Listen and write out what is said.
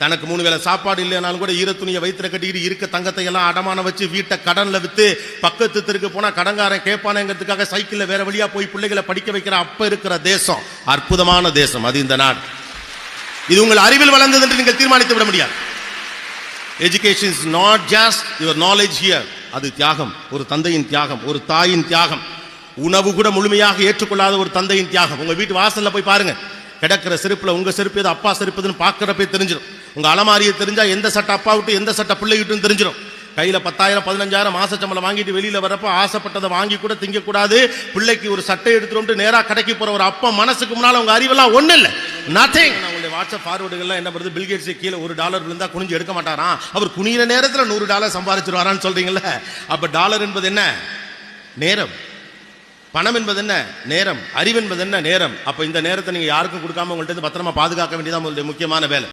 தனக்கு மூணு வேளை சாப்பாடு இல்லைனாலும் கூட ஈர துணியை வயிற்றுல கட்டிக்கிட்டு இருக்க தங்கத்தை எல்லாம் அடமான வச்சு வீட்டை கடனில் விற்று பக்கத்து தெருக்கு போனால் கடங்காரன் கேட்பானேங்கிறதுக்காக சைக்கிளில் வேற வழியாக போய் பிள்ளைகளை படிக்க வைக்கிற அப்போ இருக்கிற தேசம். அற்புதமான தேசம் அது இந்த நாடு. இது உங்கள் அறிவில் வளர்ந்தது என்று நீங்கள் தீர்மானித்து விட முடியாது. Education is not just your knowledge here அது தியாகம். ஒரு தந்தையின் தியாகம். ஒரு தாயின் தியாகம். உணவு கூட முழுமையாக ஏற்றுக்கொள்ளாத ஒரு தந்தையின் தியாகம். உங்கள் வீட்டு வாசலில் போய் பாருங்கள் கிடக்கிற செருப்பில் உங்கள் செருப்பு எது அப்பா செருப்புதுன்னு பார்க்குறப்பே தெரிஞ்சிடும் உங்கள் அலமாரியை தெரிஞ்சால் எந்த சட்டை அப்பா விட்டு எந்த சட்டை பிள்ளை விட்டுன்னு தெரிஞ்சிடும் கையில் பத்தாயிரம் பதினஞ்சாயிரம் மாச சம்பளம் வாங்கிட்டு வெளியில் வரப்போ ஆசைப்பட்டதை வாங்கி கூட திங்கக்கூடாது. பிள்ளைக்கு ஒரு சட்டை எடுத்துட்டு நேராக கடைக்கு போகிற ஒரு அப்பா மனசுக்கு முன்னால் உங்கள் அறிவெல்லாம் ஒன்றும் இல்லை. நத்திங் உங்களுடைய வாட்ஸ்அப் ஃபார்வர்டுகள்லாம் என்ன பண்ணுறது பில்கேட்ஸ் கீழே ஒரு டாலர் விழுந்தா குனிஞ்சு எடுக்க மாட்டாராம். அவர் குனியிற நேரத்தில் நூறு டாலர் சம்பாதிச்சிருவாரான்னு சொல்கிறீங்களே அப்போ டாலர் என்பது என்ன? நேரம். பணம் என்பது என்ன? நேரம். அறிவு என்பது என்ன? நேரம். அப்போ இந்த நேரத்தை நீங்கள் யாருக்கும் கொடுக்காம உங்கள்கிட்ட பத்திரமா பாதுகாக்க வேண்டியதான் உங்களுடைய முக்கியமான வேலை.